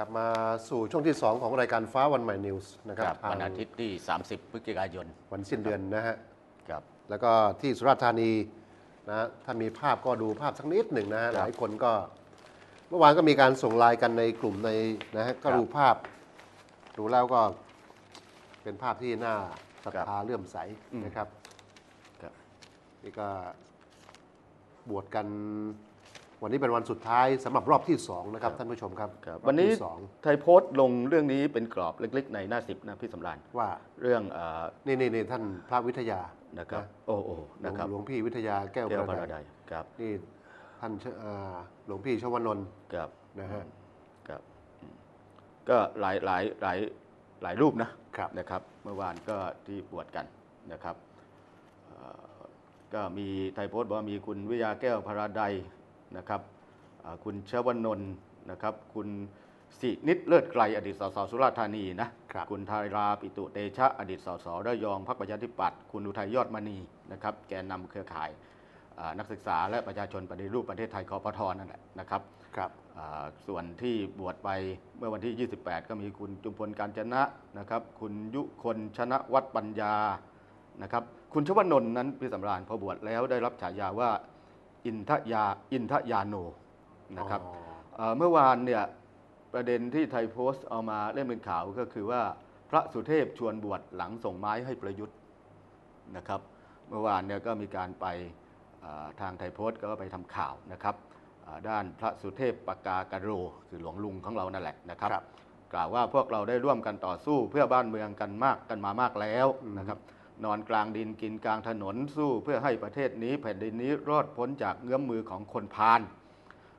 ลับมาสู่ช่วงที่ 2 ของรายการฟ้าวันใหม่นิวส์นะครับครับทางวันอาทิตย์ที่ 30 พฤศจิกายนวันสิ้นเดือนนะฮะ ครับ แล้วก็ที่สุราษฎร์ธานีนะฮะถ้ามีภาพก็ดูภาพสักนิดหนึ่งนะฮะ ครับหลายคนก็ เมื่อวานก็มีการส่งไลน์กันในกลุ่มในนะฮะ ก็ครับดูภาพ ดูแล้วก็เป็นภาพที่น่าศรัทครับธาเลื่อมใสอืมนะครับ ครับ นี่ก็บวชกัน วันนี้เป็นวันสุดท้ายสำหรับรอบที่สองนะครับท่านผู้ชมครับครับรอบวันนี้ที่สองไทยโพสต์ลงเรื่องนี้เป็นกรอบเล็กๆ ในหน้าสิบนะพี่สำราญว่าเรื่องเอ่อนี่นี่นี่ท่านพระวิทยานะครับนะโอ้โอ้หลวนะงครับหลวงพี่วิทยาแก้วแก้วปพระระดัใดยครับนี่ท่านเชอ่าหลวงพี่ชวนนท์ครับนะฮะครับอืมก็หลายหลายหลายหลายรูปนะ ครับ นะครับเมื่อวานก็ที่บวชกันนะครับเอ่อก็มีไทยโพสต์บอกว่ามีคุณวิยาแก้วพระใด นะครับอ่าคุณชวนนท์นะครับ คุณสินิดเลิศไกล อดีตสสสุราษฎร์ธานีนะครับคุณทาราปิตุเตชะ อดีตสสระยองพรรคประชาธิปัตย์คุณอุทัยยอดมณีนะครับ แกนนำเครือข่ายอ่านักศึกษาและประชาชนปฏิรูปประเทศไทยคอปทนั่นแหละนะครับครับอ่าส่วนที่บวชไปเมื่อวันที่ 28 ก็มีคุณจุมพลการจนะนะครับ คุณยุคนชนะวัดปัญญานะครับ คุณชวนนท์นั้นพี่สำราญพอบวชแล้วได้รับฉายาว่า อินทยาอินทยาโนนะครับอ๋อเอ่อเมื่อวานเนี่ยประเด็นที่ไทยโพสต์เอามาเล่นเป็นข่าวก็คือว่าพระสุเทพชวนบวชหลังส่งไม้ให้ประยุทธ์นะครับ เมื่อวานเนี่ยก็มีการไปเอ่อทางไทยโพสต์ก็ไปทำข่าวนะครับอ่าด้านพระสุเทพปากากะโรคือหลวงลุงของเรานั่นแหละนะครับครับกล่าวว่าพวกเราได้ร่วมกันต่อสู้เพื่อบ้านเมืองกันมากกันมามากแล้วอืมนะครับ นอนกลางดินกินกลางถนนสู้เพื่อให้ประเทศนี้แผ่นดินนี้รอดพ้นจากเงื้อมมือของคนพาล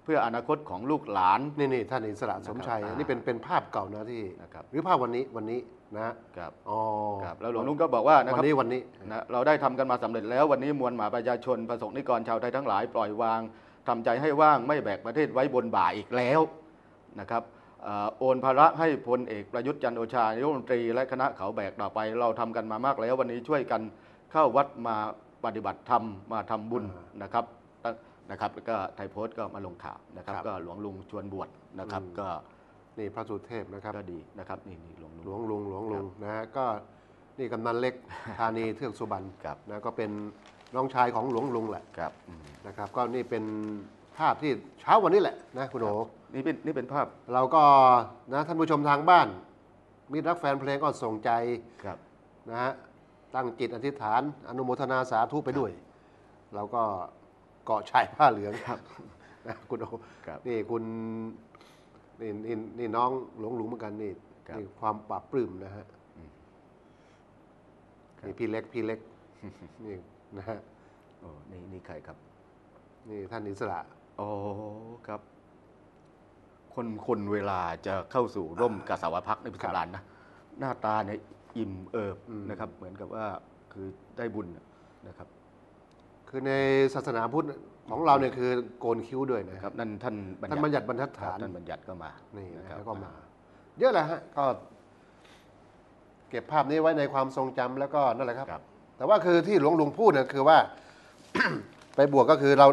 เพื่ออนาคตของลูกหลาน นี่นี่ท่านอิสระสมชัยนะครับนี่เป็นเป็นภาพเก่านะที่นะครับหรือภาพวันนี้วันนี้นะฮะครับอ๋อครับแล้วหลวงลุงก็บอกว่านะวัครับนนี้วันนี้นะเราได้ทำกันมาสำเร็จแล้ววันนี้มวลหมาประชาชนประสงค์นิกรชาวไทยทั้งหลายปล่อยวางทำใจให้ว่างไม่แบกประเทศไว้บนบ่าอีกแล้วนะครับเอ่อ โอนภาระให้พลเอกประยุทธ์จันทร์โอชานายกรัฐมนตรีและคณะเขาแบกต่อไป เราทำกันมามากแล้ววันนี้ช่วยกันเข้าวัดมาปฏิบัติธรรมมาทำบุญนะครับตั้งนะครับแล้วก็ไทยโพสต์ก็มาลงข่าวนะครับ ก็หลวงลุงชวนบวชนะครับก็นี่พระสุเทพนะครับก็ดีนะครับนี่นี่หลวงหลลุวงงลุงหลวงลุงนะฮะก็นี่กำนันเล็กธานีเทือกสุบรรณครับนะก็เป็นน้องชายของหลวงลุงแหละครับอืมนะครับ ก็นี่เป็น ภาพที่เช้าวันนี้แหละนะคุณโอนี่เป็นนี่เป็นภาพ เราก็นะท่านผู้ชมทางบ้านมิตรรักแฟนเพลงก็ส่งใจครับนะฮะตั้งจิตอธิษฐาน อนุโมทนาสาธุไปด้วย เราก็เกาะชายผ้าเหลืองครับนะคุณโอครับนี่คุณนี่นี่นี่น้องหลวงลุงเหมือนกันนี่ครับนี่ความปราบปลื้มนะฮะครับนี่พี่เล็กพี่เล็กนี่นะฮะโอ้นี่นี่ใครครับ นี่ท่านอิสระ อ๋อครับ คนคนเวลาจะเข้าสู่ร่มกษาวพักในพิครัศบรานนะ หน้าตาเนี่ยอิ่มเอิบอืมนะครับ เหมือนกับว่าคือได้บุญนะครับ คือในศาสนาพุทธของเราเนี่ยคือโกนคิ้วด้วยนะนะคครัรับบนั่นท่านท่านบัญญัติบรรทัดครัฐาบนท่านบัญญัติก็มานี่นะนะครับแล้วก็มา เยอะแหละฮะก็ เก็บภาพนี้ไว้ในความทรงจำแล้วก็นั่นแหละครับครับ แต่ว่าคือที่หลวงลุงพูดเนี่ยคือว่า ไปบวกก็คือเรา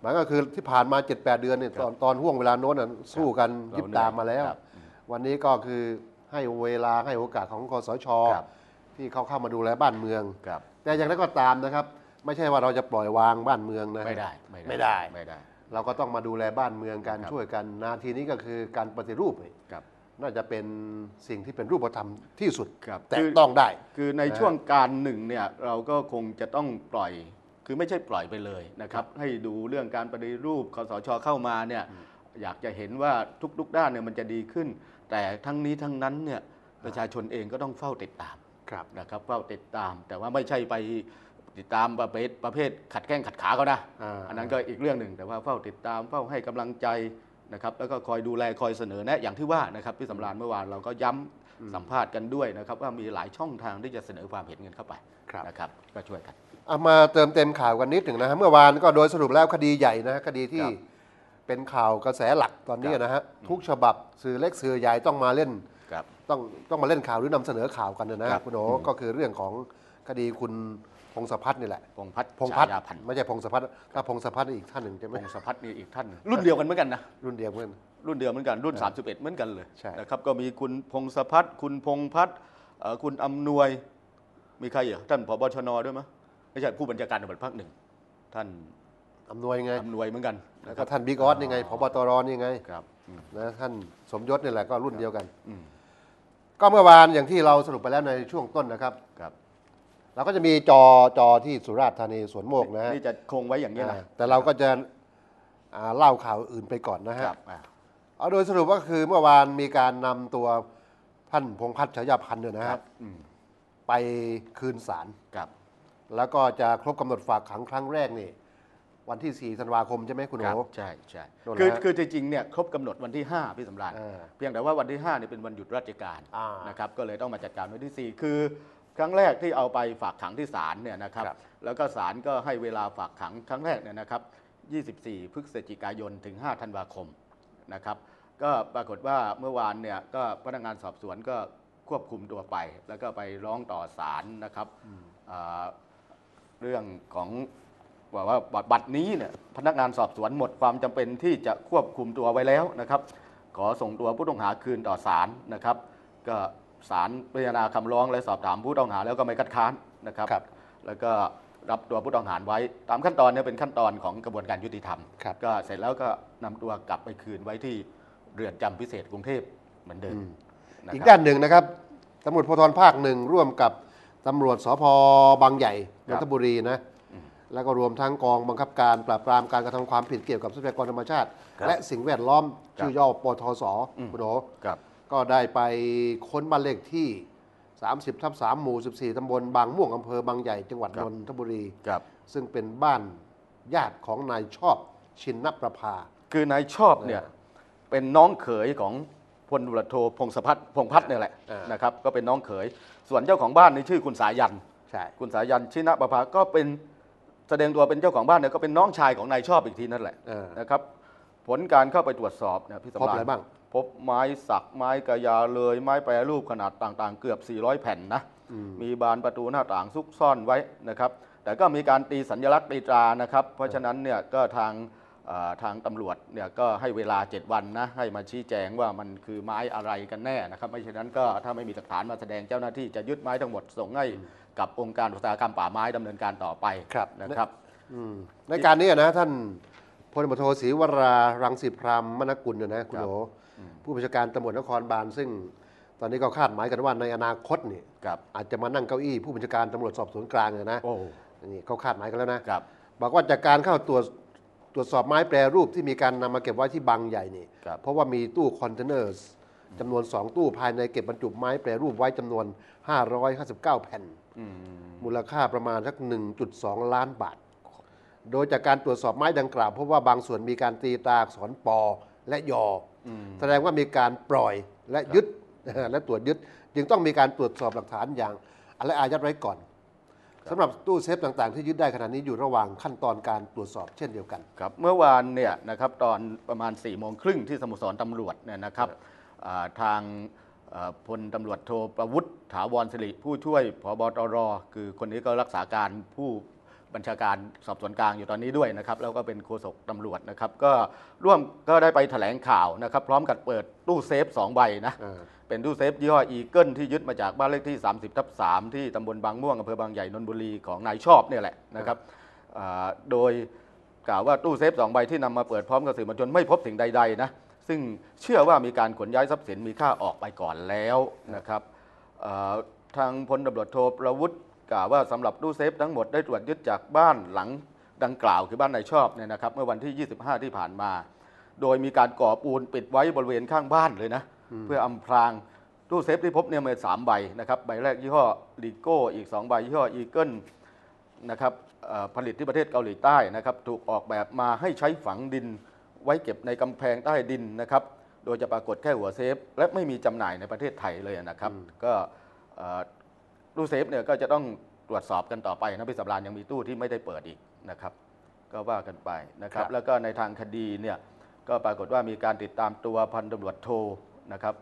หมายก็คือที่ผ่านมา 7 8 เดือนเนี่ยตอนตอนห่วงเวลาโน้นน่ะสู้กันเรายิบตามมาแล้วครับวันนี้ก็คือให้เวลาให้โอกาสของคอสชครับที่เขาเข้ามาดูแลบ้านเมืองครับแต่อย่างนั้นก็ตามนะครับ ไม่ใช่ว่าเราจะปล่อยวางบ้านเมืองนะไม่ได้ไม่ได้ไม่ได้ เราก็ต้องมาดูแลบ้านเมืองกันครับช่วยกันนาทีนี้ก็คือการปฏิรูปนี่ครับน่าจะเป็นสิ่งที่เป็นรูปธรรมที่สุดครับแต่คือต้องได้ คือในนะฮะช่วงการหนึ่งเนี่ยเราก็คงจะต้องปล่อย คือไม่ใช่ปล่อยไปเลยนะครับ ให้ดูเรื่องการปฏิรูปคสชเข้ามาเนี่ยอยากจะเห็นว่าทุกๆด้านเนี่ยมันจะดีขึ้น แต่ทั้งนี้ทั้งนั้นเนี่ยประชาชนเองก็ต้องเฝ้าติดตามครับนะครับเฝ้าติดตาม แต่ว่าไม่ใช่ไปติดตามประเภทประเภทขัดแข้งขัดขาเขานะอ่าอันนั้นก็อีกเรื่องหนึ่งแต่ว่าเฝ้าติดตามเฝ้าให้กำลังใจนะครับแล้วก็คอยดูแลคอยเสนอแนะอย่างที่ว่านะครับพี่สำราญเมื่อวานเราก็ย้ำสัมภาษณ์กันด้วยนะครับว่ามีหลายช่องทางที่จะเสนอความเห็นกันเข้าไปครับนะครับก็ช่วยกัน เอามาเติมเต็มข่าวกันนิดหนึ่งนะฮะเมื่อวานก็โดยสรุปแล้วคดีใหญ่นะฮะคดีที่ครับเป็นข่าวกระแสหลักตอนนี้ครับนะฮะทุกฉบับสื่อเล็กสื่อใหญ่ต้องมาเล่นครับต้องต้องมาเล่นข่าวหรือนำเสนอข่าวกันนะนะครัฮะบคุณโออืมก็คือเรื่องของคดีคุณพงศพัฒน์นี่แหละพงพัฒน์พงพัฒน์ฉายาพันธ์ไม่ใช่พงศพัฒน์ถ้าพงศพัฒน์นี่อีกท่านหนึ่งใช่ไหพมงศพัฒน์นี่อีกท่านหนึ่งรุ่นเดียวกันเหมือนกันนะ รุ่นเดียวกัน รุ่นเดียวเหมือนกันรุ่น 31 เหมือนกันเลยใช่ นะครับก็มีคุณพงศพัฒน์คุณพงพัฒน์เอ่อคุณอำนวย มีใครอีกท่านผบชนด้วยมั้ย ไม่ใช่ผู้บัญชาการตำรวจภาคหนึ่งท่านอำนวยไงอำนวยเหมือนกันแล้วนะคก็รับท่านบิ๊กออสนี่ไงพบตรนี่ไงครับอืมนะท่านสมยศนี่แหละก็รุ่นเดียวกันอืมก็เมื่อวานอย่างที่เราสรุปไปแล้วในช่วงต้นนะครับครับเราก็จะมีจอจอที่สุราษฎร์ธานีสวนโมกนะฮะนี่จะคงไว้อย่างนี้นะอ่าแต่เราก็จะอ่าเล่าข่าวอื่นไปก่อนนะฮะครับอ่าเอาโดยสรุปก็คือเมื่อวานมีการนำตัวท่านพงษ์พัฒน์ฉายาพันธ์เนี่ยนะคครัรับบอืมไปคืนศาลครับ แล้วก็จะครบกำหนดฝากขังครั้งแรกนี่ วันที่ 4 ธันวาคมใช่ไหมคุณคโอรับใช่ใช่โน่นคือนะฮะคือจริงๆเนี่ยครบกำหนดวันที่ 5 พี่สำราญอ่าเพียงแต่ว่าวันที่5เนี่ยเป็นวันหยุดราชการอ่านะครับก็เลยต้องมาจัดการวันที่ 4 คือครั้งแรกที่เอาไปฝากขังที่ศาลเนี่ยนะครับครับ แล้วก็ศาลก็ให้เวลาฝากขังครั้งแรกเนี่ยนะครับ 24 พฤศจิกายนถึง 5 ธันวาคมนะครับก็ปรากฏว่าเมื่อวานเนี่ยก็พนักงานสอบสวนก็ควบคุมตัวไป แล้วก็ไปร้องต่อศาลนะครับอ่า เรื่องของว่าว่าบัตรนี้เนี่ยพนักงานสอบสวนหมดความจำเป็นที่จะควบคุมตัวไว้แล้วนะครับ ขอส่งตัวผู้ต้องหาคืนต่อศาลนะครับ ก็ศาลพิจารณาคำร้องและสอบถามผู้ต้องหาแล้วก็ไม่คัดค้านนะครับครับแล้วก็รับตัวผู้ต้องหาไว้ ตามขั้นตอนเนี้เป็นขั้นตอนของกระบวนการยุติธรรมครับก็เสร็จแล้วก็นำตัวกลับไปคืนไว้ที่เรือนจำพิเศษกรุงเทพเหมือนเดิมอืมนะอีกครับด้านหนึ่งนะครับตำรวจภูธรภาคหนึ่งร่วมกับ ตำรวจสพบางใหญ่นครันบทบุรีนะแล้วก็รวมทั้งกองบังคับการปราบปรามการกระทำความผิดเกี่ยวกับทรัพยากรธรรมชาติ ครับและสิ่งแวดล้อมครับชื่อย่อปทศอืม คุณโอครับ ก็ได้ไปค้นบ้านเลขที่ 30ทับ3หมู่ 14ตำบลบางม่วงอำเภอบางใหญ่จังหวัดครันบ นทบุรี ครับ ซึ่งเป็นบ้านญาติของนายชอบชินนประภา คือนายชอบเนี่ยเป็นน้องเขยของ พลตำรวจโทพงศพัฒน์พงพัฒน์เนี่ยแหละอ่าน นะครับก็เป็นน้องเขย ส่วนเจ้าของบ้านนี่ชื่อคุณสายัน ใช่ คุณสายันชินะประภาก็เป็นแสดงตัวเป็นเจ้าของบ้านเนี่ยก็เป็นน้องชายของนายชอบอีกทีนั่นแหละเออนะครับผลการเข้าไปตรวจสอบเนี่ยพี่สำพบราญอะไรบ้าง พบไม้สักไม้กระยาเลย ไม้แปรรูปขนาดต่างๆ เกือบ 400 แผ่นนะมีบานประตูหน้าต่างซุกซ่อนไว้นะครับ แต่ก็มีการตีสัญลักษณ์ตีตรานะครับ เพราะฉะนั้นเนี่ยก็ทางเอ่อ ทางตำรวจเนี่ยก็ให้เวลา 7 วันนะให้มาชี้แจงว่ามันคือไม้อะไรกันแน่นะครับไม่เช่นนั้นก็ถ้าไม่มีหลักฐานมาแสดงเจ้าหน้าที่จะยึดไม้ทั้งหมดส่งให้กับองค์การอุตสาหกรรมป่าไม้ดำเนินการต่อไปครับนะครับอืมในการนี้นะท่านพลตำรวจโทศรีวรารังสิพรามมณกุลเนี่ยนะคุณครับโอผู้บัญชาการตำรวจนครบาลซึ่งตอนนี้ก็คาดหมายกันว่าในอนาคตนี่ครับอาจจะมานั่งเก้าอี้ผู้บัญชาการตำรวจสอบสวนกลางเนี่ยนะโอ้นี่เขาคาดหมายกันแล้วนะครับบอกว่าจากการเข้าตรวจต รวจสอบไม้แปรรูปที่มีการนำมาเก็บไว้ที่บางใหญ่นี่ ครับ เพราะว่ามีตู้คอนเทนเนอร์จำนวน 2 ตู้ภายในเก็บบรรจุไม้แปรรูปไว้จำนวน 559 แผ่น อืมมูลค่าประมาณสัก 1.2 ล้านบาท โดยจากการตรวจสอบไม้ดังกล่าวพบว่าบางส่วนมีการตีตราอักษรปอและยออแสดงว่ามีการปล่อยและยึด และตรวจยึด จึงต้องมีการตรวจสอบหลักฐานอย่าง และอายัดไว้ก่อน สำหรับตู้เซฟต่างๆ ที่ยึดได้ขณะนี้อยู่ระหว่างขั้นตอนการตรวจสอบเช่นเดียวกัน ครับเมื่อวานเนี่ยนะครับตอนประมาณ4ี่โมงครึ่งที่สโมุสรตำรวจเนี่ยนะครับอ่าทางเอ่อพลตำรวจโทประวุฒิถาวรสิริผู้ช่วยผบตรคือคนนี้ก็รักษาการผู้บัญชาการสอบสวนกลางอยู่ตอนนี้ด้วยนะครับแล้วก็เป็นโฆษกตำรวจนะครับ ก็ร่วมก็ได้ไปแถลงข่าวนะครับ พร้อมกับเปิดตู้เซฟ2ใบนะอ่า เป็นตู้เซฟยี่ห้ออีเกิลที่ยึดมาจากบ้านเลขที่ 30ทับ3ที่ตำบลบางม่วงอำเภอบางใหญ่นนทบุรีของนายชอบเนี่ยแหละนะครับโดยกล่าวว่าตู้เซฟสองใบที่นำมาเปิดพร้อมกับสื่อมวลชนไม่พบสิ่งใดๆนะซึ่งเชื่อว่ามีการขนย้ายทรัพย์สินมีค่าออกไปก่อนแล้วนะครับทางพลตำรวจโทประวุฒิกล่าวว่าสำหรับตู้เซฟทั้งหมดได้ตรวจยึดจากบ้านหลังดังกล่าวคือบ้านนายชอบเนี่ยนะครับเมื่อวันที่ 25 ที่ผ่านมา โดยมีการก่อปูนปิดไว้บริเวณข้างบ้านเลยนะ เพื่ออำพรางตู้เซฟที่พบเนี่ยมีสามใบนะครับใบแรกยี่ห้อลีโก้อีก 2 ใบยี่ห้ออีเกิลนะครับเอ่อผลิตที่ประเทศเกาหลีใต้นะครับถูกออกแบบมาให้ใช้ฝังดินไว้เก็บในกำแพงใต้ดินนะครับโดยจะปรากฏแค่หัวเซฟ และไม่มีจำหน่ายในประเทศไทยเลยนะครับ ก็เอ่อตู้เซฟเนี่ยก็จะต้องตรวจสอบกันต่อไปนะพี่สำรานยังมีตู้ที่ไม่ได้เปิดอีกนะครับ ก็ว่ากันไปนะครับครับแล้วก็ในทางคดีเนี่ยก็ปรากฏว่ามีการติดตามตัวพันตำรวจโท นะครับ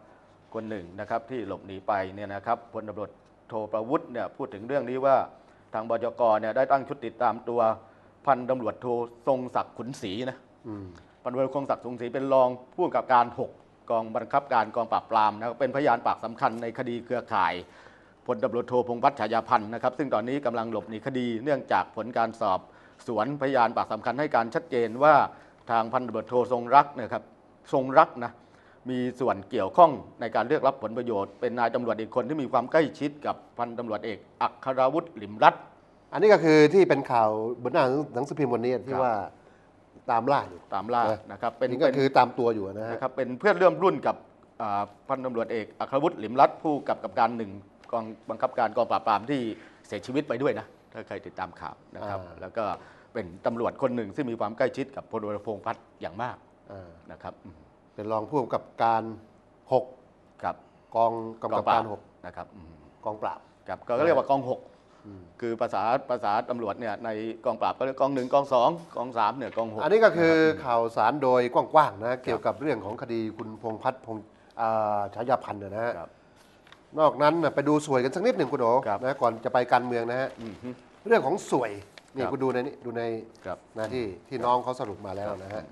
คนหนึ่งนะครับที่หลบหนีไปเนี่ยนะครับพลตำรวจโทประวุฒิเนี่ยพูดถึงเรื่องนี้ว่าทางบจกเนี่ยได้ตั้งชุดติดตามตัวพันตำรวจโททรงศักดิ์ขุนศรีนะอืมพันตำรวจทรงศักดิ์ขุนศรีเป็นรองผู้กำกับการ6กองบังคับการกองปราบปรามนะครับเป็นพยานปากสำคัญในคดีเครือข่ายพลตำรวจโทพงษ์พัฒน์ฉายาพันธ์นะครับ ซึ่งตอนนี้กำลังหลบหนีคดีเนื่องจากผลการสอบสวนพยานปากสำคัญให้การชัดเจนว่าทางพันตำรวจโททรงรักเนะครับทรงรักนะ มีส่วนเกี่ยวข้องในการเรียกรับผลประโยชน์ เป็นนายตำรวจอีกคนที่มีความใกล้ชิดกับพันตำรวจเอกอัครวุฒิหลิมรัตน์อันนี้ก็คือที่เป็นข่าวบนหน้าหนังสือพิมพ์วันนี้ที่ครับว่าตามล่าอยู่ตามล่านะนะครับเป็นนี่ก็เป็นคือตามตัวอยู่นะฮะนะครับเป็นเพื่อนร่วมรุ่นกับอ่าพันตำรวจเอกอัครวุฒิหลิมรัตน์ผู้กำกับกับการหนึ่งกองบังคับการกองปราบปรามที่เสียชีวิตไปด้วยนะถ้าใครติดตามข่าวนะครับอ่าแล้วก็เป็นตำรวจคนหนึ่งซึ่งมีความใกล้ชิดกับพลตำรวจพงษ์พัฒน์อย่างมากอ่านะครับอืม เป็นรองผู้กำกับการหกครับกองกำกับการหกนะครับอืมกองปราบ ครับก็เรียกว่ากองหกคือภาษาภาษาตำรวจเนี่ยในกองปราบก็เรียกกองหนึ่งกองสองกองสามเนี่ยกองหก อันนี้ก็คือข่าวสารโดยกว้างๆนะเกี่ยวกับเรื่องของคดีคุณพงษ์พัฒน์พงษ์อ่าฉายาพันธ์นะฮะครับนอกนั้นน่ะไปดูสวยกันสักนิดหนึ่งคุณโอครับ นะก่อนจะไปการเมืองนะฮะอืมฮึ เรื่องของสวยนี่ครับ คุณดูในนี้ดูในครับ นะที่ที่น้องเขาสรุปมาแล้วครับนะฮะ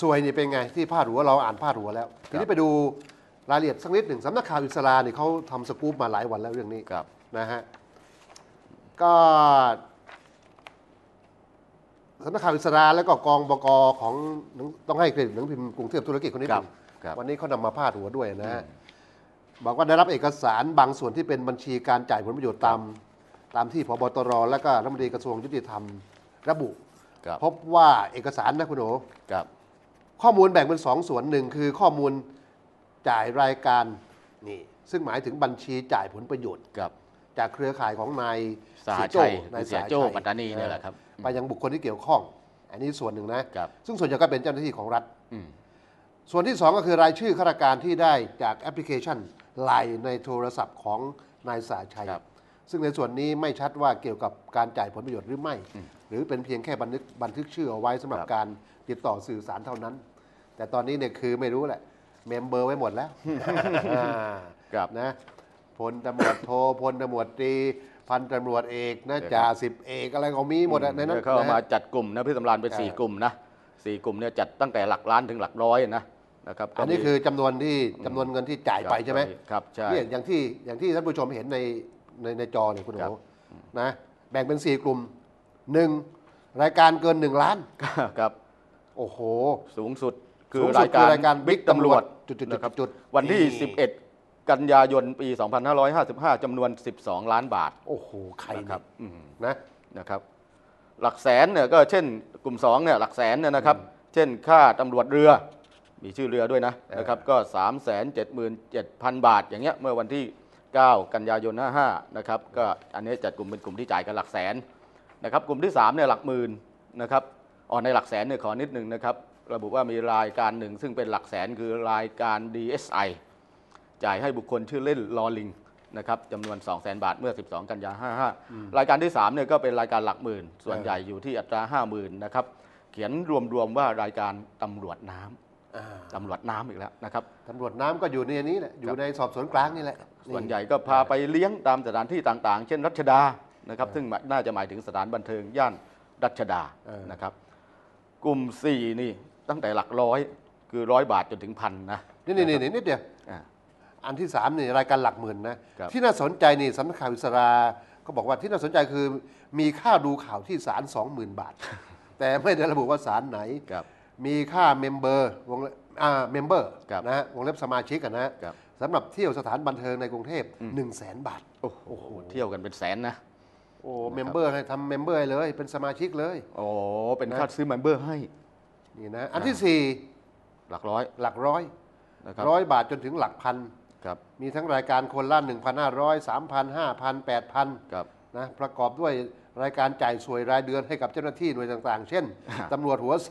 สวยนี่เป็นไงที่พาดหัวเราอ่านพาดหัวแล้ว ทีนี้ไปดูรายละเอียดสักนิดหนึ่งสำนักข่าวอิสราเนี่ยเขาทำสกู๊ปมาหลายวันแล้วเรื่องนี้ครับนะฮะก็สำนักข่าวอิสราแล้วก็กองบกของหนังต้องให้เครดิตหนังพิมพ์กรุงเทพธุรกิจคนนี้ครับหนึ่งครับวันนี้เขานำมาพาดหัวด้วยนะฮะบอกว่าได้รับเอกสารบางส่วนที่เป็นบัญชีการจ่ายผลประโยชน์ตามตามที่พบตร และก็รัฐมนตรีกระทรวงยุติธรรมระบุครับพบว่าเอกสารนะคุณโอครับ ข้อมูลแบ่งเป็นสองส่วนหนึ่งคือข้อมูลจ่ายรายการนี่ซึ่งหมายถึงบัญชีจ่ายผลประโยชน์ครับจากเครือข่ายของนายสหเสียชัโจ้ยนายเสียสหโจ้ชัปัตตานีเนี่ยแหละครับไปยังบุคคลที่เกี่ยวข้อง อันนี้ส่วนหนึ่งนะครับซึ่งส่วนใหญ่ก็เป็นเจ้าหน้าที่ของรัฐอืมส่วนที่สองก็คือรายชื่อข้าราชการที่ได้จากแอปพลิเคชันไลน์ในโทรศัพท์ของนายสาชัยครับซึ่งในส่วนนี้ไม่ชัดว่าเกี่ยวกับการจ่ายผลประโยชน์หรือไม่ หรือเป็นเพียงแค่บันทึกบันทึกชื่อเอาไว้สำหรับครับการติดต่อสื่อสารเท่านั้น แต่ตอนนี้เนี่ยคือไม่รู้แหละ เมมเบอร์ไว้หมดแล้วอ่าครับ นะพลตำรวจโทพลตำรวจตรีพันตำรวจเอกนะเดี๋ยวครับ จ่าสิบเอกอะไรเขามีหมดอะในนั้นเดี๋ยวเขาเอามานะฮะจัดกลุ่มนะพี่สำรานเป็นเออสี่กลุ่มนะสี่กลุ่มเนี่ยจัดตั้งแต่หลักล้านถึงหลักร้อยนะนะครับอันนี้คือจำนวนที่จำนวนเงินที่จ่ายไปใช่ไหม ครับใช่ เนี่ยอย่างที่อย่างที่ท่านผู้ชมเห็นในในในจอเนี่ยคุณครัโอ๋บนะแบ่งเป็นสี่กลุ่มหนึ่งรายการเกินหนึ่งล้าน ครับ โอ้โห สูงสุด คืสูองสุราดยคืการอรายการบิ๊กตำรวจจุดๆๆๆนะครับจุดวันที่นี่ 11 กันยายนปี 2555จำนวน 12 ล้านบาท โอ้โห ใครนะคครัรับบอืมนะนะครับหลักแสนเนี่ยก็เช่นกลุ่ม2เนี่ยหลักแสนเนี่ยนะครับ เช่นค่าตำรวจเรือ มีชื่อเรือด้วยนะนะครับก็ 3 7 7 0 0 0 บาท อย่างเงี้ยเมื่อวันที่ 9 กันยายน 55 นะครับก็อันนี้จัดกลุ่มเป็นกลุ่มที่จ่ายกันหลักแสนนะครับกลุ่มที่3เนี่ยหลักหมื่นนะครับอ๋อในหลักแสนเนี่ยขอนิดหนึ่งนะครับ ระบุว่ามีรายการหนึ่ง ซึ่งเป็นหลักแสนคือรายการ DSI จ่ายให้บุคคลชื่อเล่นลอลิงนะครับจำนวน 2 0 0 0 0 0 บาทเมื่อ 12 กันยา55 รายการที่3เนี่ยก็เป็นรายการหลักหมื่น ส่วนใหญ่อยู่ที่อัตรา 50,000นะครับเขียนรวมๆว่ารายการตำรวจน้ำอ่าตำรวจน้ำอีกแล้วนะครับตำรวจน้ำก็อยู่ในนี้แหละอยู่ในสอบสวนกลางนี่แหละ ส่วนใหญ่ก็พาไปเลี้ยงตามสถานที่ต่างๆ เช่นรัชดานะครับซึ่งน่าจะหมายถึงสถานบันเทิงย่านรัชดานะครับกลุ่ม 4 นี่ ตั้งแต่หลักร้อยคือร้อยบาทจนถึงพันนะนี่นี่นี่นี่นิดเดียวอ่า อันที่สามนี่รายการหลักหมื่นนะครับ ที่น่าสนใจนี่สำนักข่าวอิสรา ก็บอกว่าที่น่าสนใจคือ มีค่าดูข่าวที่ศาลสองหมื่นบาท แต่ไม่ได้ระบุว่าศาลไหน ครับ มีค่าเมมเบอร์วงเล็บอ่าเมมเบอร์ครับนะฮะวงเล็บสมาชิกกันนะฮะครับสำหรับเที่ยวสถานบันเทิงในกรุงเทพ1นึ่งแสนบาท โอ้โหเที่ยวกันเป็นแสนนะ โอ้เมมเบอร์ให้ทำเมมเบอร์ให้เลย เป็นสมาชิกเลยโอ้เป็นค่าซื้อเมมเบอร์ให้ นี่นะอันที่สี่หลักร้อยหลักร้อยนะครับร้อยบาทจนถึงหลักพันครับมีทั้งรายการคนละ1,500 3,000 5,000 8,000ครับนะประกอบด้วยรายการจ่ายสวยรายเดือนให้กับเจ้าหน้าที่หน่วยต่างๆ เช่น ตำรวจหัวไซ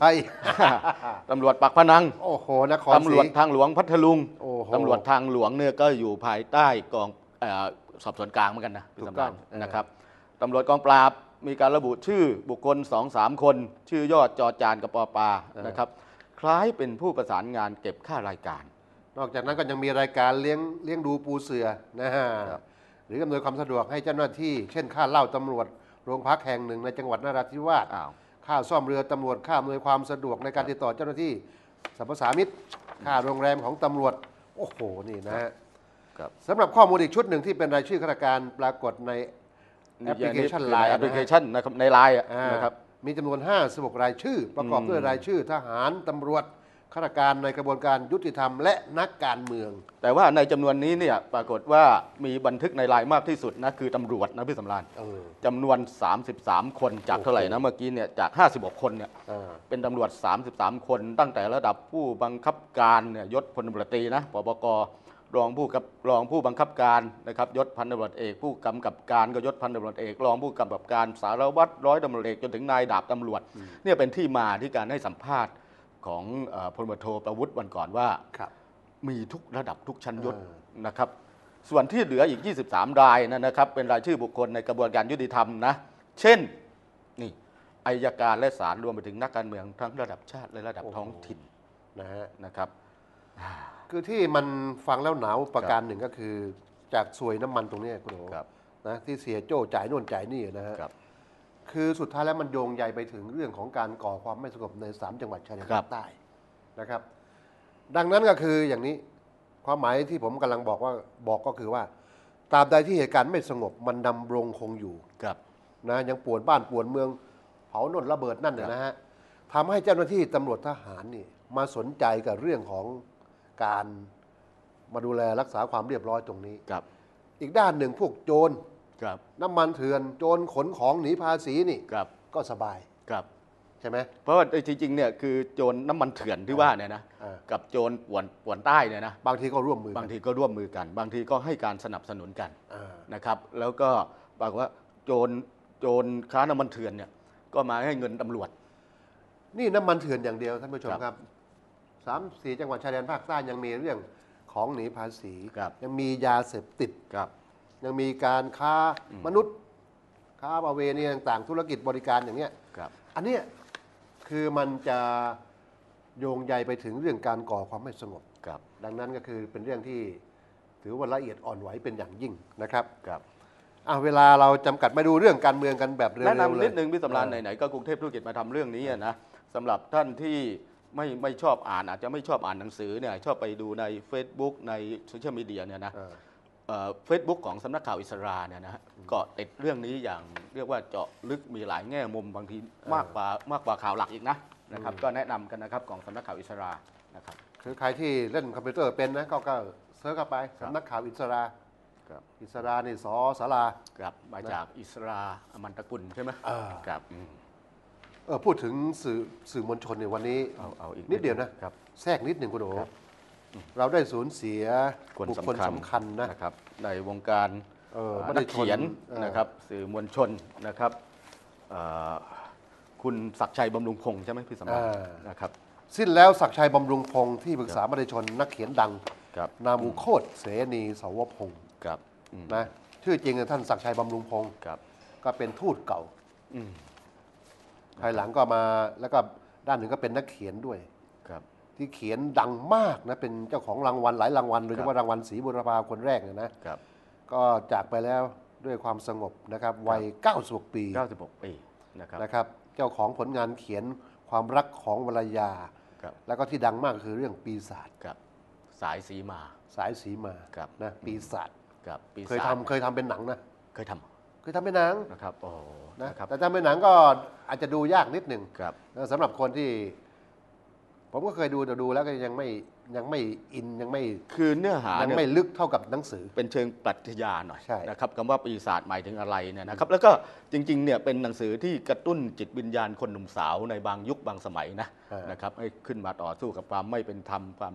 ตำรวจปากพนัง โอ้โหนครศตำรรีวจทางหลวงพัทลุงโอ้โหตำรวจทางหลวงเนี่ยก็อยู่ภายใต้กองเออสอบสวนกลางเหมือนกันนะพี่ถูกสำต้ราองญเออนะครับตำรวจกองปราบ มีการระบุชื่อบุคคลสองสามคน ชื่อยอดจอจานกับปอปานะครับ คล้ายเป็นผู้ประสานงานเก็บค่ารายการ นอกจากนั้นก็ยังมีรายการเลี้ยงเลี้ยงดูปูเสือนะฮะครับหรืออำนวยความสะดวกให้เจ้าหน้าที่ เช่นค่าเหล้าตำรวจโรงพักแห่งหนึ่งในจังหวัดนราธิวาสอ้าวค่าซ่อมเรือตำรวจค่าอำนวยความสะดวกในการติดต่อเจ้าหน้าที่สรรพสามิตค่าโรงแรมของตำรวจโอ้โหนี่นะฮะครับสำหรับข้อมูลอีกชุดหนึ่งที่เป็นรายชื่อข้าราชการปรากฏใน แอปพลิเคชันไลน์แอปพลิเคชันนะครับในไลน์อะอ่านะครับมีจำนวน 56 รายชื่อ ประกอบอืมด้วยรายชื่อ ทหารตำรวจข้าราชการในกระบวนการยุติธรรมและนักการเมือง แต่ว่าในจำนวนนี้เนี่ยปรากฏว่ามีบันทึกในไลน์มากที่สุดนะคือตำรวจนะพี่สำราญเออจำนวน 33 คนจากโอ้โหเท่าไหร่นะเมื่อกี้เนี่ยจาก 56 คนเนี่ยอ่าเป็นตำรวจ 33 คนตั้งแต่ระดับผู้บังคับการเนี่ยยศพลตำรวจตรีนะปปก รองผู้กับรองผู้บังคับการนะครับยศพันตำรวจเอก ผู้กำกับการก็ยศพันตำรวจเอกรองผู้กำกับการสารวัตรร้อยตำรวจเอกจนถึงนายดาบตำรวจเนี่ยเป็นที่มาที่การให้สัมภาษณ์ของเอ่อพลตำรวจโทประวุฒิวันก่อนว่าครับมีทุกระดับทุกชั้นยศเออนะครับส่วนที่เหลืออีก 23 รายนะนะครับ เป็นรายชื่อบุคคลในกระบวนการยุติธรรมนะเช่นนี่อายการและศาลรวมไปถึงนักการเมืองทั้งระดับชาติและระดับท้องถิ่นนะฮะนะครับ คือที่มันฟังแล้วหนาวประการหนึ่งก็คือ จากสวยน้ำมันตรงเนี้ยคุณโอครับนะที่เสียโจ้จ่ายโน่นจ่ายนี่นะฮะครับ คือสุดท้ายแล้วมันโยงใยไปถึงเรื่องของการก่อความไม่สงบในสามจังหวัดชายแดนครัภาบคใต้นะครับ ดังนั้นก็คืออย่างนี้ความหมายที่ผมกำลังบอกว่าบอกก็คือว่าตราบใดที่เหตุการณ์ไม่สงบมันดำรงคงอยู่ครับนะยังป่วนบ้านป่วนเมืองเผาโน่นระเบิดนั่นน่ะนะฮะทำให้เจ้าหน้าที่ตำรวจทหารนี่มาสนใจกับเรื่องของ การมาดูแลรักษาความเรียบร้อยตรงนี้ ครับ อีกด้านหนึ่งพวกโจรครับ น้ำมันเถื่อนโจรขนของหนีภาษีนี่ครับ ก็สบายครับ ใช่ไหม เพราะว่าจริงๆเนี่ยคือโจรน้ำมันเถื่อนที่ว่าเนี่ยนะ อ่า กับโจรป่วนป่วนใต้เนี่ยนะ บางทีก็ร่วมมือกันบางทีก็ร่วมมือกัน บางทีก็ให้การสนับสนุนกันอ่านะครับ แล้วก็บอกว่าโจรโจรค้าน้ำมันเถื่อนเนี่ยก็มาให้เงินตำรวจ นี่น้ำมันเถื่อนอย่างเดียวท่านผู้ชมครับครับ สามสี่จังหวัดชายแดนภาคใต้ยังมีเรื่องของหนีภาษีครับยังมียาเสพติดครับ ยังมีการค้ามนุษย์ ค้าประเวณีต่างๆ ธุรกิจบริการอย่างเนี้ยครับ อันเนี้ยคือมันจะโยงใยไปถึงเรื่องการก่อความไม่สงบ ครับ ดังนั้นก็คือเป็นเรื่องที่ถือว่าละเอียดอ่อนไหวเป็นอย่างยิ่งนะครับครับอะเวลาเราจำกัดมาดูเรื่องการเมืองกันแบบเร็วๆแนะนำเลย นิดนึงพี่สำราญเออไหนๆก็กรุงเทพธุรกิจมาทำเรื่องนี้อะนะสำหรับท่านที่ ไม่ไม่ชอบอ่านอาจจะไม่ชอบอ่านหนังสือเนี่ยชอบไปดูใน Facebook ในโซเชียลมีเดียเนี่ยนะเออเฟซบุ๊กของสำนักข่าวอิสราเนี่ยนะฮะก็ติดเรื่องนี้อย่างเรียกว่าเจาะลึกมีหลายแง่มุมบางทีมากกว่ามากกว่าข่าวหลักอีกนะนะครับก็แนะนำกันนะครับของสำนักข่าวอิสรานะครับคือใครที่เล่นคอมพิวเตอร์เป็นนะก็ก็เซิร์ชเข้าไปครับสำนักข่าวอิสราครับอิสรานี่สอสาราครับมาจากอิสราอมันตะกุลใช่ไหมอ่าครับอืม เออพูดถึงสื่อสื่อมวลชนเนี่ยวันนี้ เอาเอาอีกนิดเดียวนะครับ แทรกนิดหนึ่งคุณโอครับเราได้สูญเสียคนบุคคลสำคัญสำคัญนะ นะครับ ในวงการเออเอ่อไม่ได้นักเขียนชนเออ นะครับ สื่อมวลชนนะครับเอ่อคุณศักดิ์ชัยบำรุงพงษ์ใช่ไหมพี่สำราญนะครับ สิ้นแล้วศักดิ์ชัยบำรุงพงศ์ที่ปรึกษามติชนนักเขียนดัง ครับ นามูโคตรเสนีสาวพงศ์ครับอืมนะชื่อจริงท่านศักดิ์ชัยบำรุงพงศ์ครับ ก็เป็นทูตเก่า อืม ภายหลังก็มาแล้วก็ด้านหนึ่งก็เป็นนักเขียนด้วย ครับ ที่เขียนดังมากนะเป็นเจ้าของรางวัลหลายรางวัลโดยเฉพาะรางวัลศรีบุรพาคนแรกเนี่ยนะครับ ก็จากไปแล้วด้วยความสงบนะครับวัย 96 ปี96 ปีนะครับนะครับ เจ้าของผลงานเขียนความรักของวรยา ครับ แล้วก็ที่ดังมากคือเรื่องปีศาจครับ สายสีมา สายสีมาครับ นะปีศาจครับปีเคยศาจทำเคยทำเป็นหนังนะ เคยทเคยทำเป็นหนังำนะครับโอ้โหนะนะครับ แต่ทำเป็นหนังก็อาจจะดูยากนิดหนึ่งครับ นะสำหรับคนที่ ผมก็เคยดูแต่ดูแล้วก็ยังไม่ยังไม่อินยังไม่คือเนื้อหายังเนี่ยไม่ลึกเท่ากับหนังสือ เป็นเชิงปรัชญาหน่อยใช่ นะครับคำว่าปีศาจหมายถึงอะไรเนี่ยนะครับ แล้วก็จริงๆเนี่ยเป็นหนังสือที่กระตุ้นจิตวิญญาณคนหนุ่มสาวในบางยุคบางสมัยนะ อ่านนะครับให้ขึ้นมาต่อสู้กับความไม่เป็นธรรมความ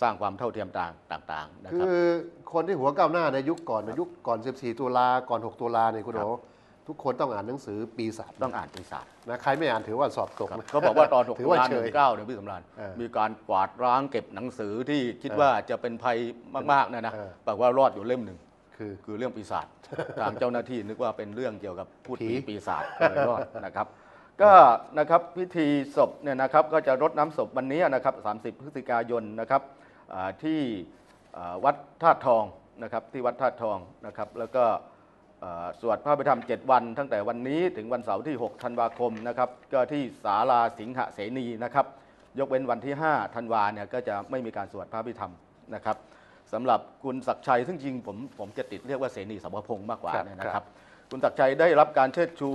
สร้างความเท่าเทียมต่างต่างๆนะคืครับอคนที่หัวก้าวหน้าในยุคก่อนในยุคก่อน 14 ตุลาก่อน 6 ตุลาเนี่ยคุณครัโอ๋บทุกคนต้องอ่านหนังสือปีศาจต้องอ่านปีศาจนะใครไม่อ่านถือว่าสอบตกครับนะเขาบอกว่าตอน6ถืตุอว่าลาเฉยหนึ่งเก้าเนี่ยพี่สำราญเออมีการกวาดร้างเก็บหนังสือที่คิดเออว่าจะเป็นภัยมากๆเนี่ยนะเออปรากว่ารอดอยู่เล่มหนึ่งคือคือเรื่องปีศาจทางเจ้าหน้าที่นึกว่าเป็นเรื่องเกี่ยวกับพูดผีผีปีศาจก็เลยรอดนะครับ ก็นะครับพิธีศพเนี่ยนะครับก็จะรดน้ำศพวันนี้นะครับ 30 พฤศจิกายนนะครับอ่า ที่อ่าวัดธาตุทองนะครับที่วัดธาตุทองนะครับแล้วก็เอ่อสวดพระพิธรรม 7 วันตั้งแต่วันนี้ถึงวันเสาร์ที่ 6 ธันวาคมนะครับก็ที่ศาลาสิงหเสนีนะครับยกเว้นวันที่ 5 ธันวาเนี่ยก็จะไม่มีการสวดพระพิธรรมนะครับสำหรับคุณศักดิ์ชัยซึ่งจริงผมผมจะติดเรียกว่าเสนีสมพงศ์มากกว่าครับเนี่ยนะครับ คุณศักดิ์ชัยได้รับการเชิดชู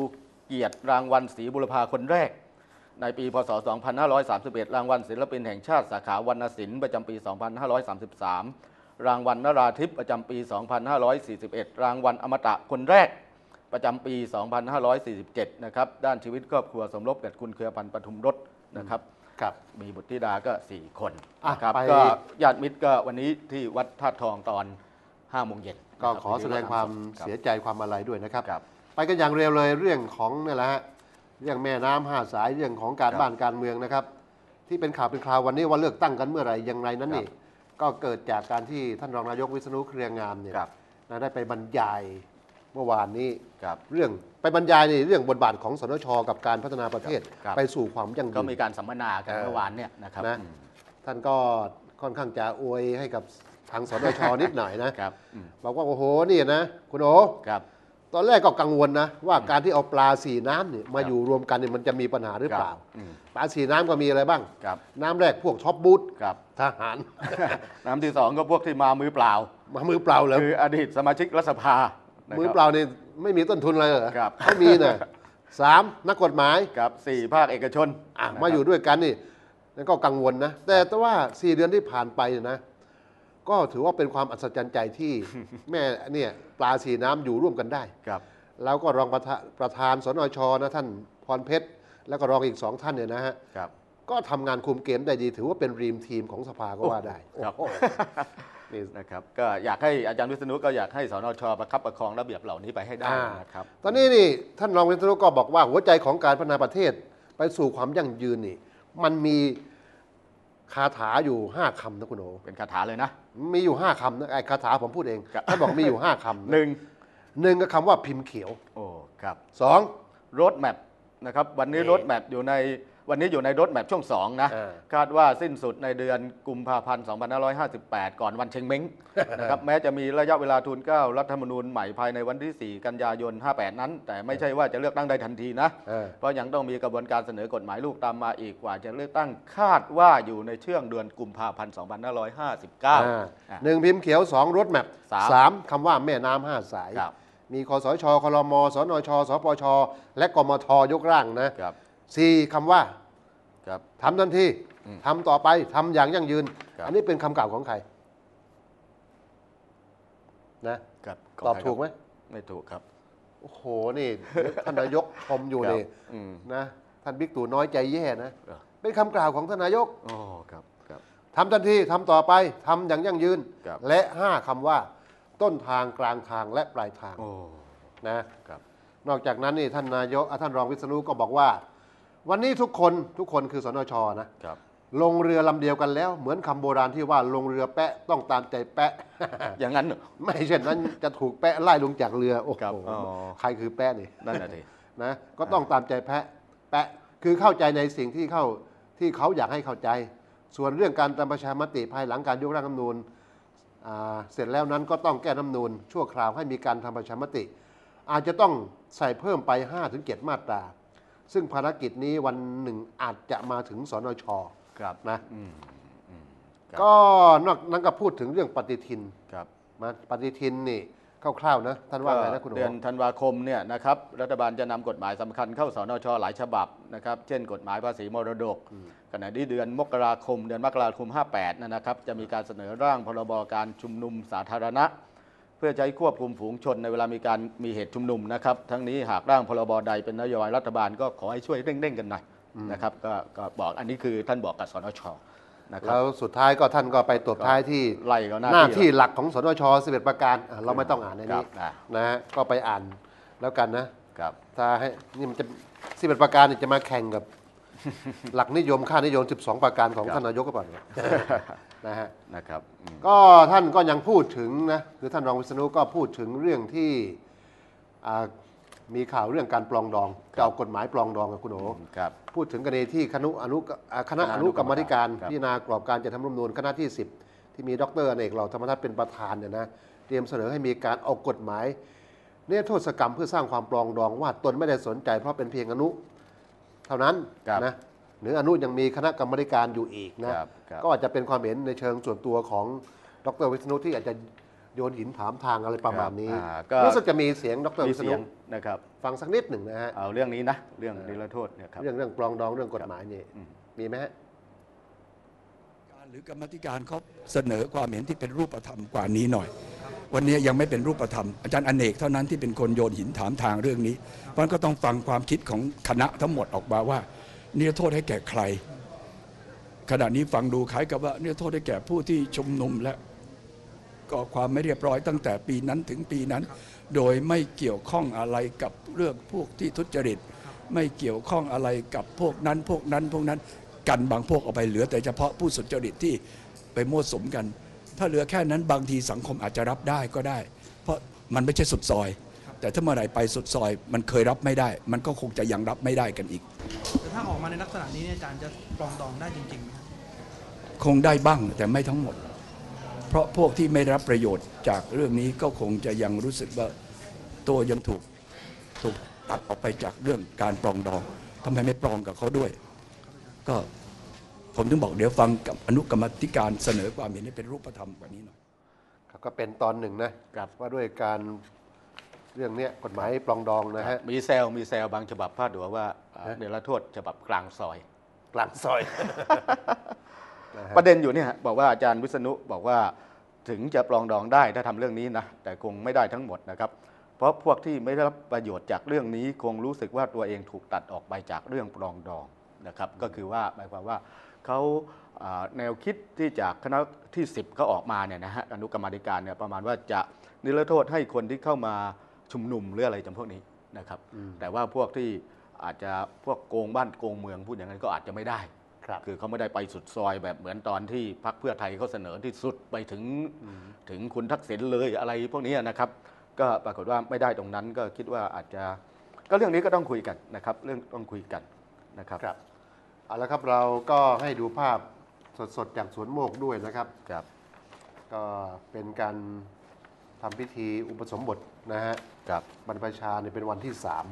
เกียรติรางวัลศรีบุรพาคนแรก ในปี พศ 2531 รางวัลศิลปินแห่งชาติสาขาวรรณศิลป์ประจำปี 2533 รางวัลนราธิปประจำปี 2541 รางวัลอมตะคนแรกประจำปี 2547 นะครับ ด้านชีวิตครอบครัวสมรบกับคุณเครือพันธ์ปทุมรสนะครับครับมีบุตรธิดาก็ 4 คนอะนะครับไปก็ญาติมิตรก็วันนี้ที่วัดธาตุทองตอน5โมงเย็นก็นะครับขอแสดงความครับเสียใจความอะไรด้วยนะครับครับ ไปกันอย่างเร็วเลยเรื่องของนี่แหละฮะ เรื่องแม่น้ำห้าสายเรื่องของการครับบ้านการเมืองนะครับ ที่เป็นข่าวเป็นคราววันนี้ว่าเลือกตั้งกันเมื่อไหร่ยังไงนั้นครับนี่ก็เกิดจากการที่ท่านรองนายกวิษณุเครืองามเนี่ยครับ นะได้ไปบรรยายเมื่อวานนี้ ครับ เรื่องไปบรรยายในเรื่องบทบาทของสนชกับการพัฒนาประเทศครับ ไปสู่ความยั่งก็ยืมีนการสัมมนากันเออ เมื่อวานเนี่ยนะครับนะอืมท่านก็ค่อนข้างจะอวยให้กับทางสนชนิดหน่อยนะครับอืมบอกว่าโอ้โหนี่นะคุณโอ ครับ ตอนแรกก็กังวลนะว่าการที่เอาปลาสีน้ำเนี่ยมาอยู่รวมกันเนี่ยมันจะมีปัญหาหรือเปล่าอืมปลาสีน้ำก็มีอะไรบ้าง ครับน้ำแรกพวกท็อปบูธครับ ทหาร น้ำที่สองก็พวกที่มามือเปล่า มามือเปล่าเลยคืออดีตสมาชิกรัฐสภานะครับ มือเปล่านี่ไม่มีต้นทุนเลยเหรอครับ ไม่มีนะสามนักกฎหมายกับสี่ภาคเอกชนอะนะครับมาอยู่ด้วยกันนี่นั่นก็กังวลนะแต่แต่ว่าสี่เดือนที่ผ่านไปเนี่ยนะ ก็ถือว่าเป็นความอัศจรรย์ใจที่แม่เนี่ยปลาสีน้ำอยู่ร่วมกันได้ ครับ แล้วก็รองประธานประธานสนชนะท่านพรเพชร แล้วก็รองอีกสองท่านเนี่ยนะฮะ ครับ ก็ทำงานคุมเกมได้ดีถือว่าเป็นรีมทีมของสภาก็ว่าได้ครับ โอ้โหนี่ นะครับ ก็อยากให้อาจารย์วิษณุก็อยากให้สนชประคับประคองระเบียบเหล่านี้ไปให้ได้อ่านะครับ ตอนนี้นี่ท่านรองวิศนุก็บอกว่าหัวใจของการพัฒนาประเทศไปสู่ความยั่งยืนนี่ มันมี คาถาอยู่ห้าคำนะคุณโอเป็นคาถาเลยนะ มีอยู่ห้าคำนะไอ้คาถาผมพูดเองครับท่านบอกมีอยู่ห้าคำหนึ่งหนึ่งก็คำว่าพิมพ์เขียว โอ้ ครับสองรถแมพนะครับ วันนี้นี่รถแมพอยู่ใน วันนี้อยู่ในรถแมพช่วงสองนะอ่าคาดว่าสิ้นสุดในเดือนกุมภาพันธ์2558 ก่อนวันเชงเม้งนะครับแม้จะมีระยะเวลาทูลเกล้ารัฐธรรมนูญใหม่ภายในวันที่ 4 กันยายน 58 นั้น แต่ไม่ใช่ว่าจะเลือกตั้งได้ทันทีนะเออเพราะยังต้องมีกระบวนการเสนอกฎหมายลูกตามมาอีกกว่าจะเลือกตั้งคาดว่าอยู่ในช่วงเดือนกุมภาพันธ์2559อ่าอะหนึ่งพิมพ์เขียวสองรถแมพสามสามคำว่าแม่น้ำห้าสายครับมีคอสชคลมสนชสปช และกมทยกร่างนะครับ สี่คำว่าครับ ทำทันทีอืมทำต่อไปทำอย่างยั่งยืน ครับ อันนี้เป็นคำกล่าวของใครนะครับตอบถูกไหมไม่ถูกครับ โอ้โหนี่ท่านนายกชมอยู่ครับนี่อืมนะท่านบิ๊กตู่น้อยใจแย่นะเออเป็นคำกล่าวของท่านนายกอ๋อครับครับ ทำทันทีทำต่อไปทำอย่างยั่งยืน ครับ และห้าคำว่า ต้นทางกลางทางและปลายทางโอ้นะ ครับ นอกจากนั้นนี่ท่านนายกอะท่านรองวิษณุก็บอกว่า วันนี้ทุกคนทุกคนคือสนชนะ ครับ ลงเรือลำเดียวกันแล้ว เหมือนคำโบราณที่ว่าลงเรือแปะต้องตามใจแปะ อย่างนั้นเหรอ ไม่เช่นนั้นจะถูกแปะไล่ลงจากเรือ โอ้ครับโหอ๋อ ใครคือแปะนี่ นั่นน่ะสินะก็ต้องตามใจแพะแปะคือเข้าใจในสิ่งที่เข้าที่เขาอยากให้เข้าใจ ส่วนเรื่องการทำประชามติภายหลังการยกร่างรัฐธรรมนูญอ่าเสร็จแล้วนั้นก็ต้องแก้รัฐธรรมนูญชั่วคราวให้มีการทำประชามติ อาจจะต้องใส่เพิ่มไป 5-7 มาตรา ซึ่งภารกิจนี้วันหนึ่งอาจจะมาถึงสนชครับนะอืมอืมครับก็นอกนั้นก็พูดถึงเรื่องปฏิทินครับมาปฏิทินนี่คร่าวๆนะท่านว่าไงนะคุณโอเดือนธันวาคมเนี่ยนะครับรัฐบาลจะนำกฎหมายสำคัญเข้าสนชหลายฉบับนะครับเช่นกฎหมายภาษีมรดกขณะที่เดือนมกราคม เดือนมกราคม 58นะนะครับ จะมีการเสนอร่างพรบการชุมนุมสาธารณะเพื่อใช้ควบคุมฝูงชนในเวลามีการมีเหตุชุมนุมนะครับทั้งนี้หากร่างพรบใดเป็นนโยบายรัฐบาลก็ขอให้ช่วยเร่งๆกันหน่อยนะครับก็ก็บอกอันนี้คือท่านบอกกับสนชนะครัแล้บวสุดท้ายก็ท่านก็ไปตบท้ายที่ไล่เขาหน้าหน้าที่ที่หลักของสนช11 ประการอะเราไม่ต้องอ่านในครันี้บนะนะฮะก็ไปอ่านแล้วกันนะครับถ้าให้นี่มันจะ11ประการนี่จะมาแข่งกับ หลักนิยมค่านิยม 12 ประการของครับท่านนายกก็เปล่าเนี่ยนะฮะนะครับอืมก็ท่านก็ยังพูดถึงนะคือท่านรองวิษณุก็พูดถึงเรื่องที่อ่ามีข่าวเรื่องการปลองดองจะเอากฎหมายปลองดองกับคุณโอครับพูดถึงกรณีที่คณะอนุอ่าคณะคณะออนุนุกรรมาธิการครับพิจารณากรอบการจัดทำรัฐธรรมนูญคณะที่ 10 ที่มีดรอเนกเหล่าธรรมทัศน์เป็นประธานเนี่ยนะเตรียมเสนอให้มีการออกกฎหมายเนี่ยโทษกรรมเพื่อสร้างความปรองดองว่าตนไม่ได้สนใจเพราะเป็นเพียงอนุ เท่านั้นครับนะหรืออนุยังมีคณะกรรมาธิการอยู่อีกนะครับครับ ก็อาจจะเป็นความเห็นในเชิงส่วนตัวของดรวิษณุที่อาจจะโยนหินถามทางอะไรประมาณนี้อ่าก็ รู้สึกจะมีเสียงดรมีวิษเสีณุยงนะครับ ฟังสักนิดหนึ่งนะฮะเอาเรื่องนี้นะเรื่องนิรโทษเนี่ยครับ เรื่องเรื่องปรองดองเรื่องกฎหมายนี่อืม มีไหมฮะ การหรือกรรมธิการเขาเสนอความเห็นที่เป็นรูปธรรมกว่านี้หน่อย วันนี้ยังไม่เป็นรูปธรรม อาจารย์อเนกเท่านั้นที่เป็นคนโยนหินถามทางเรื่องนี้ เพราะนั้นก็ต้องฟังความคิดของคณะทั้งหมดออกมาว่านิรโทษให้แก่ใคร ขณะนี้ฟังดูคล้ายกับว่านิรโทษให้แก่ผู้ที่ชุมนุมและก่อความไม่เรียบร้อยตั้งแต่ปีนั้นถึงปีนั้น โดยไม่เกี่ยวข้องอะไรกับเรื่องพวกที่ทุจริต ไม่เกี่ยวข้องอะไรกับพวกนั้น พวกนั้นพวกนั้นกันบางพวกออกไปเหลือ แต่เฉพาะผู้สุจริตที่ไปมั่วสมกัน ถ้าเหลือแค่นั้นบางทีสังคมอาจจะรับได้ก็ได้ เพราะมันไม่ใช่สุดซอย แต่ถ้าเมื่อไหร่ไปสุดซอย มันเคยรับไม่ได้ มันก็คงจะยังรับไม่ได้กันอีกแต่ถ้าออกมาในลักษณะนี้เนี่ยอาจารย์จะปรองดองได้จริงๆไหมครับคงได้บ้างแต่ไม่ทั้งหมด เพราะพวกที่ไม่รับประโยชน์จากเรื่องนี้ก็คงจะยังรู้สึกว่าตัวยังถูกถูกตัดออกไปจากเรื่องการปรองดองทำไมไม่ปรองกับเขาด้วย ก็ ผมถึงบอกเดี๋ยวฟังกับอนุกรรมธิการเสนอความเห็นให้เป็นรูปธรรมกว่านี้หน่อยครับก็เป็นตอนหนึ่งนะครับว่าด้วยการเรื่องเนี้ยกฎหมายปรองดองนะฮะมีแซลมีแซลบางฉบับพาดหัวว่าอ่าฮะนิรโทษฉบับกลางซอย กลางซอยนะฮะประเด็นอยู่เนี่ยฮะบอกว่าอาจารย์วิษณุบอกว่าถึงจะปรองดองได้ถ้าทำเรื่องนี้นะแต่คงไม่ได้ทั้งหมดนะครับ เพราะพวกที่ไม่ได้รับประโยชน์จากเรื่องนี้ คงรู้สึกว่าตัวเองถูกตัดออกไปจากเรื่องปรองดองนะครับ ก็คือว่าหมายความว่า เขาอ่าแนวคิดที่จากคณะที่ 10เขาออกมาเนี่ยนะฮะอนุกรรมาธิการเนี่ยประมาณว่าจะนิรโทษให้คนที่เข้ามาชุมนุมหรืออะไรจำพวกนี้นะครับ แต่ว่าพวกที่อาจจะพวกโกงบ้านโกงเมืองพูดอย่างนั้นก็อาจจะไม่ได้ครับคือเขาไม่ได้ไปสุดซอยแบบเหมือนตอนที่พรรคเพื่อไทยเขาเสนอที่สุดไปถึงถึงคุณทักษิณเลยอะไรพวกนี้นะครับ ก็ปรากฏว่าไม่ได้ตรงนั้นก็คิดว่าอาจจะก็เรื่องนี้ก็ต้องคุยกันนะครับ เรื่องต้องคุยกันนะครับครับ เอาละครับเราก็ให้ดูภาพสดๆจากสวนโมกด้วยนะครับ ครับ ก็เป็นการทำพิธีอุปสมบทนะฮะครับ บรรพชาเนี่ยเป็นวันที่สาม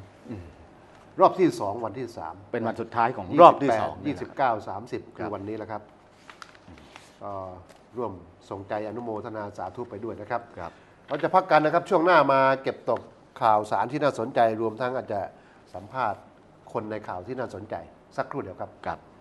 รอบที่สองวันที่สามเป็นวันสุดท้ายของรอบที่สองยี่เนี่ยสิบนะเก้าสามสิบคืครัอบวันนี้แหละครับก็ร่วมส่งใจอนุโมทนาสาธุไปด้วยนะครับ ครับ เราจะพักกันนะครับช่วงหน้ามาเก็บตกข่าวสารที่น่าสนใจรวมทั้งอาจจะสัมภาษณ์คนในข่าวที่น่าสนใจ สักครู่เดียวครับครับ